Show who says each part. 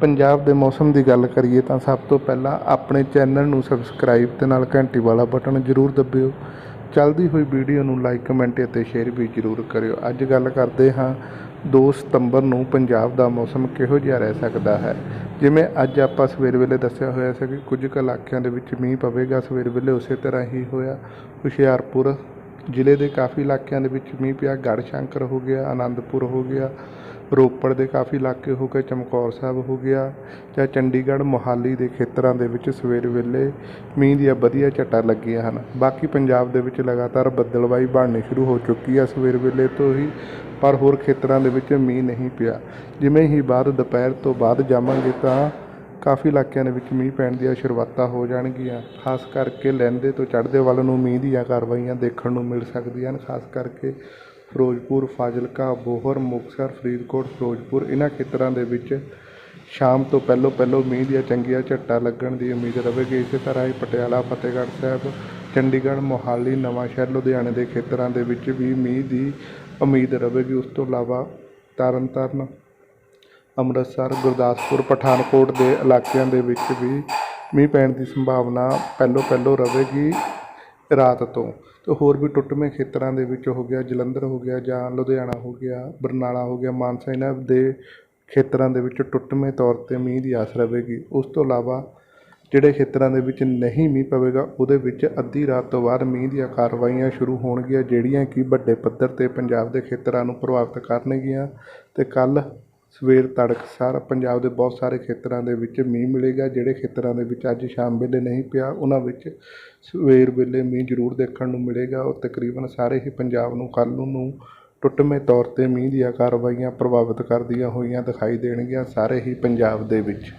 Speaker 1: ਪੰਜਾਬ ਦੇ ਮੌਸਮ ਦੀ ਗੱਲ ਕਰੀਏ ਤਾਂ ਸਭ ਤੋਂ ਪਹਿਲਾਂ ਆਪਣੇ ਚੈਨਲ ਨੂੰ ਸਬਸਕ੍ਰਾਈਬ ਤੇ ਨਾਲ ਘੰਟੀ ਵਾਲਾ ਬਟਨ ਜ਼ਰੂਰ ਦਬਿਓ। ਚੱਲਦੀ ਹੋਈ ਵੀਡੀਓ ਨੂੰ ਲਾਈਕ ਕਮੈਂਟ ਅਤੇ ਸ਼ੇਅਰ ਵੀ ਜ਼ਰੂਰ ਕਰਿਓ। ਅੱਜ ਗੱਲ ਕਰਦੇ ਹਾਂ 2 ਸਤੰਬਰ ਨੂੰ ਪੰਜਾਬ ਦਾ ਮੌਸਮ ਕਿਹੋ ਜਿਹਾ ਰਹਿ ਸਕਦਾ ਹੈ? ਜਿਵੇਂ ਅੱਜ ਆਪਾਂ ਸਵੇਰ ਵੇਲੇ ਦੱਸਿਆ ਹੋਇਆ ਸੀ ਕਿ ਕੁਝ ਕੁ ਇਲਾਕਿਆਂ ਦੇ ਵਿੱਚ ਮੀਂਹ ਪਵੇਗਾ, ਸਵੇਰ ਵੇਲੇ ਉਸੇ ਤਰ੍ਹਾਂ ਹੀ ਹੋਇਆ। ਹੁਸ਼ਿਆਰਪੁਰ ਜ਼ਿਲ੍ਹੇ ਦੇ ਕਾਫੀ ਇਲਾਕਿਆਂ ਦੇ ਵਿੱਚ ਮੀਂਹ ਪਿਆ ਗੜ੍ਹਸ਼ੰਕਰ ਹੋ ਗਿਆ, ਆਨੰਦਪੁਰ ਹੋ ਗਿਆ। ਰੋਪੜ ਦੇ ਕਾਫੀ ਇਲਾਕੇ ਹੋ ਗਏ, ਚਮਕੌਰ ਸਾਹਿਬ ਹੋ ਗਿਆ ਜਾਂ ਚੰਡੀਗੜ੍ਹ, ਮੋਹਾਲੀ ਦੇ ਖੇਤਰਾਂ ਦੇ ਵਿੱਚ ਸਵੇਰ ਵੇਲੇ ਮੀਂਹ ਦੀਆਂ ਵਧੀਆ ਝੱਟਾਂ ਲੱਗੀਆਂ ਹਨ। ਬਾਕੀ ਪੰਜਾਬ ਦੇ ਵਿੱਚ ਲਗਾਤਾਰ ਬੱਦਲਵਾਈ ਬਣਨੀ ਸ਼ੁਰੂ ਹੋ ਚੁੱਕੀ ਆ ਸਵੇਰ ਵੇਲੇ ਤੋਂ ਹੀ, ਪਰ ਹੋਰ ਖੇਤਰਾਂ ਦੇ ਵਿੱਚ ਮੀਂਹ ਨਹੀਂ ਪਿਆ। ਜਿਵੇਂ ਹੀ ਬਾਅਦ ਦੁਪਹਿਰ ਤੋਂ ਬਾਅਦ ਜਾਵਾਂਗੇ ਤਾਂ ਕਾਫੀ ਇਲਾਕਿਆਂ ਦੇ ਵਿੱਚ ਮੀਂਹ ਪੈਣ ਦੀਆਂ ਸ਼ੁਰੂਆਤਾਂ ਹੋ ਜਾਣਗੀਆਂ। ਖਾਸ ਕਰਕੇ ਲਹਿੰਦੇ ਤੋਂ ਚੜ੍ਹਦੇ ਵੱਲ ਨੂੰ ਮੀਂਹ ਦੀਆਂ ਕਾਰਵਾਈਆਂ ਦੇਖਣ ਨੂੰ ਮਿਲ ਸਕਦੀਆਂ ਹਨ, ਖਾਸ ਕਰਕੇ ਫਿਰੋਜ਼ਪੁਰ, ਫਾਜ਼ਿਲਕਾ, ਬੋਹਰ, ਮੁਕਤਸਰ, ਫਰੀਦਕੋਟ, ਫਿਰੋਜ਼ਪੁਰ ਇਹਨਾਂ ਖੇਤਰਾਂ ਦੇ ਵਿੱਚ ਸ਼ਾਮ ਤੋਂ ਪਹਿਲੋਂ ਪਹਿਲੋਂ ਮੀਂਹ ਦੀਆਂ ਚੰਗੀਆਂ ਝੱਟਾਂ ਲੱਗਣ ਦੀ ਉਮੀਦ ਰਹੇਗੀ ਇਸੇ ਤਰ੍ਹਾਂ ਹੀ ਪਟਿਆਲਾ, ਫਤਿਹਗੜ੍ਹ ਸਾਹਿਬ, ਚੰਡੀਗੜ੍ਹ, ਮੋਹਾਲੀ ਨਵਾਂਸ਼ਹਿਰ ਲੁਧਿਆਣੇ ਦੇ ਖੇਤਰਾਂ ਦੇ ਵਿੱਚ ਵੀ ਮੀਂਹ ਦੀ ਉਮੀਦ ਰਹੇਗੀ ਉਸ ਤੋਂ ਇਲਾਵਾ ਤਰਨਤਾਰਨ, ਅੰਮ੍ਰਿਤਸਰ, ਗੁਰਦਾਸਪੁਰ, ਪਠਾਨਕੋਟ ਦੇ ਇਲਾਕਿਆਂ ਦੇ ਵਿੱਚ ਵੀ ਮੀਂਹ ਪੈਣ ਦੀ ਸੰਭਾਵਨਾ ਪਹਿਲੋਂ ਪਹਿਲੋਂ ਰਹੇਗੀ ਰਾਤ ਤੋਂ। ਅਤੇ ਹੋਰ ਵੀ ਟੁੱਟਵੇਂ ਖੇਤਰਾਂ ਦੇ ਵਿੱਚ ਹੋ ਗਿਆ, ਜਲੰਧਰ ਹੋ ਗਿਆ ਜਾਂ ਲੁਧਿਆਣਾ ਹੋ ਗਿਆ, ਬਰਨਾਲਾ ਹੋ ਗਿਆ, ਮਾਨਸਾ ਇਹਨਾਂ ਦੇ ਖੇਤਰਾਂ ਦੇ ਵਿੱਚ ਟੁੱਟਵੇਂ ਤੌਰ 'ਤੇ ਮੀਂਹ ਦੀ ਆਸ ਰਹੇਗੀ। ਉਸ ਤੋਂ ਇਲਾਵਾ ਜਿਹੜੇ ਖੇਤਰਾਂ ਦੇ ਵਿੱਚ ਨਹੀਂ ਮੀਂਹ ਪਵੇਗਾ, ਉਹਦੇ ਵਿੱਚ ਅੱਧੀ ਰਾਤ ਤੋਂ ਬਾਅਦ ਮੀਂਹ ਦੀਆਂ ਕਾਰਵਾਈਆਂ ਸ਼ੁਰੂ ਹੋਣਗੀਆਂ, ਜਿਹੜੀਆਂ ਕਿ ਵੱਡੇ ਪੱਧਰ 'ਤੇ ਪੰਜਾਬ ਦੇ ਖੇਤਰਾਂ ਨੂੰ ਪ੍ਰਭਾਵਿਤ ਕਰਨਗੀਆਂ। ਤੇ ਕੱਲ੍ਹ ਸਵੇਰ ਤੜਕ ਸਾਰਾ ਪੰਜਾਬ ਦੇ ਬਹੁਤ ਸਾਰੇ ਖੇਤਰਾਂ ਦੇ ਵਿੱਚ ਮੀਂਹ ਮਿਲੇਗਾ, ਜਿਹੜੇ ਖੇਤਰਾਂ ਦੇ ਵਿੱਚ ਅੱਜ ਸ਼ਾਮ ਵੇਲੇ ਨਹੀਂ ਪਿਆ, ਉਹਨਾਂ ਵਿੱਚ ਸਵੇਰ ਵੇਲੇ ਮੀਂਹ ਜ਼ਰੂਰ ਦੇਖਣ ਨੂੰ ਮਿਲੇਗਾ। ਉਹ ਤਕਰੀਬਨ ਸਾਰੇ ਹੀ ਪੰਜਾਬ ਨੂੰ, ਕੱਲ੍ਹ ਨੂੰ ਟੁੱਟਵੇਂ ਤੌਰ 'ਤੇ ਮੀਂਹ ਦੀਆਂ ਕਾਰਵਾਈਆਂ ਪ੍ਰਭਾਵਿਤ ਕਰਦੀਆਂ ਹੋਈਆਂ ਦਿਖਾਈ ਦੇਣਗੀਆਂ ਸਾਰੇ ਹੀ ਪੰਜਾਬ ਦੇ ਵਿੱਚ।